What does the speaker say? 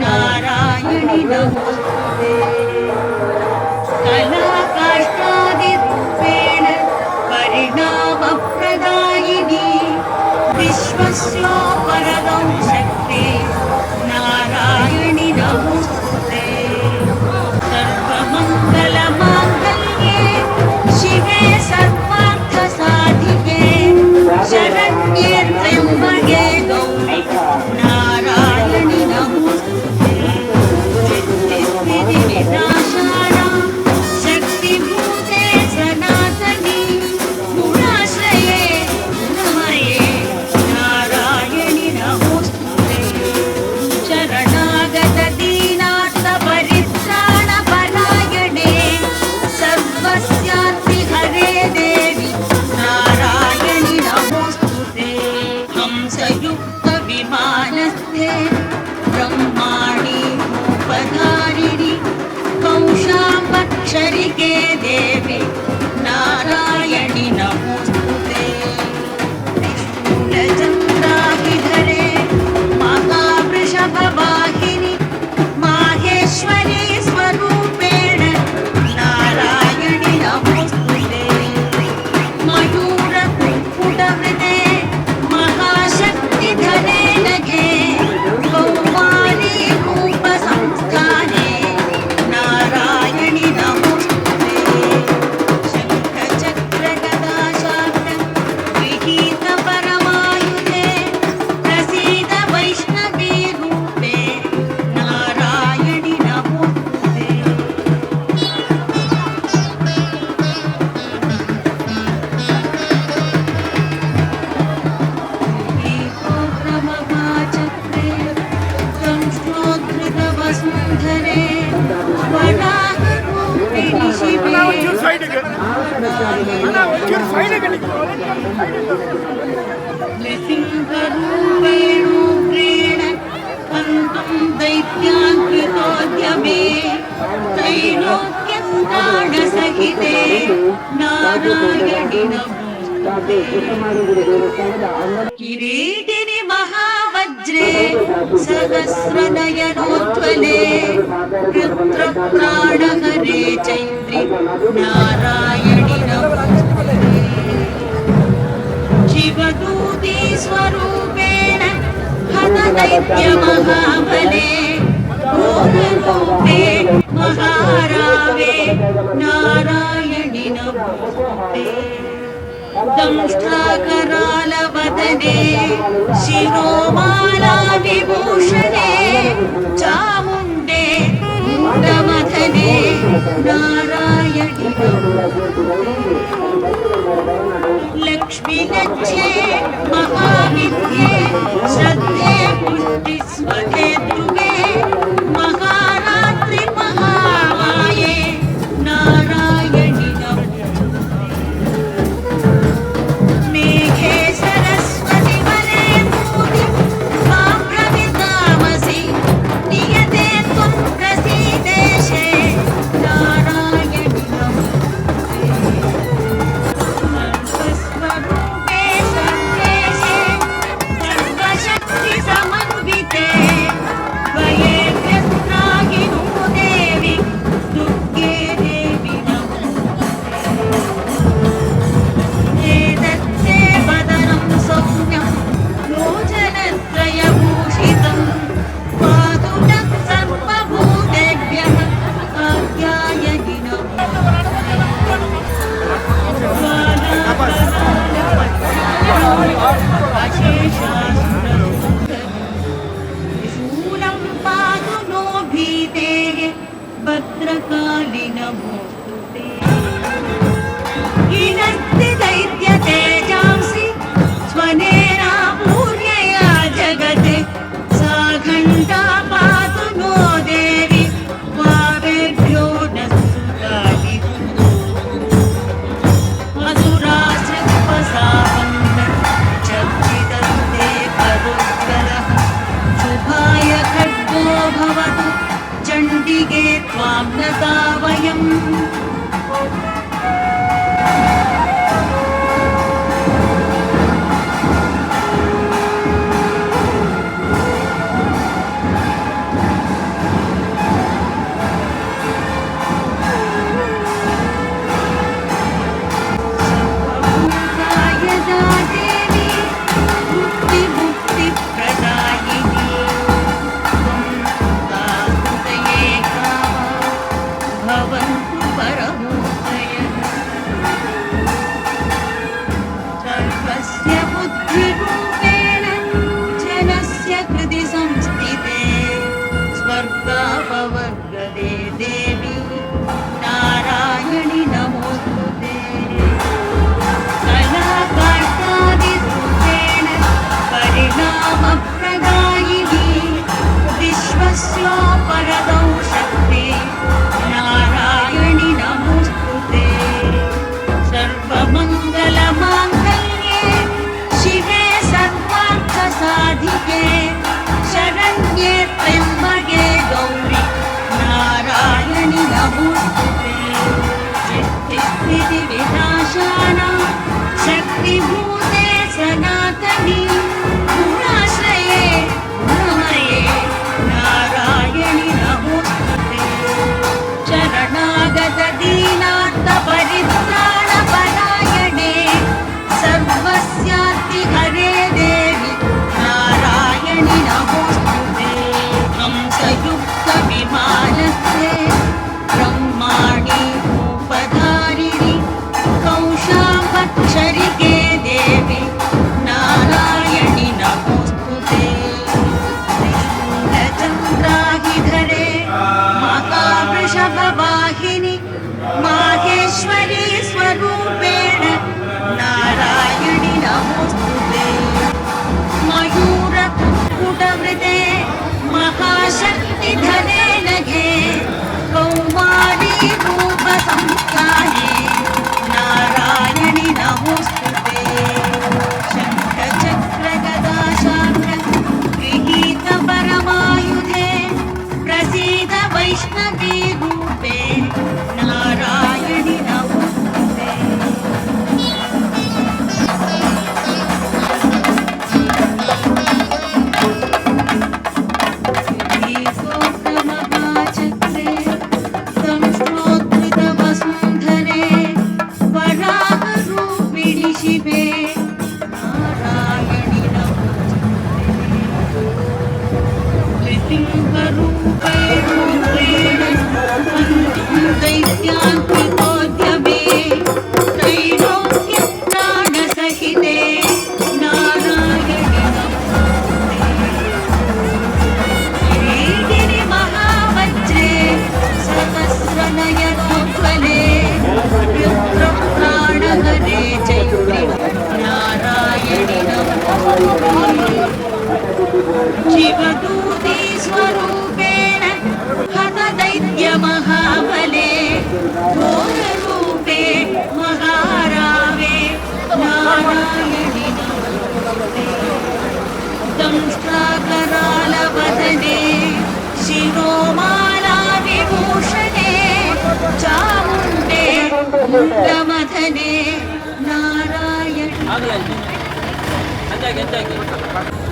नारायणि ने कलाकाष्ठादिरूपेण परिणामप्रदायिनी विश्वस्य เนาะ ಕಿರೀಟಿನಿ ಮಹಾವಜ್ರೇ, ಸಹಸ್ರನಯನೋಜ್ವಲೆ ರುದ್ರ ಪ್ರಾಣ ಹರೇ ಚೈತ್ರಿ ನಾರಾಯಣಿ ಶಿವದೂತಿ ಸ್ವರೂಪೇಣ ಹದ ದೈತ್ಯ ಮಹಾಬಲೆ ಘೋರ ರೂಪೇಣ మహారావే నారాయణి నమోస్తే సంస్థాకరాల వదనే శిరోమాలా విభూషణే చాముండే ముండమథనే నారాయణి లక్ష్మీ లక్ష్మీ మహారాణి 这个这个我看看啊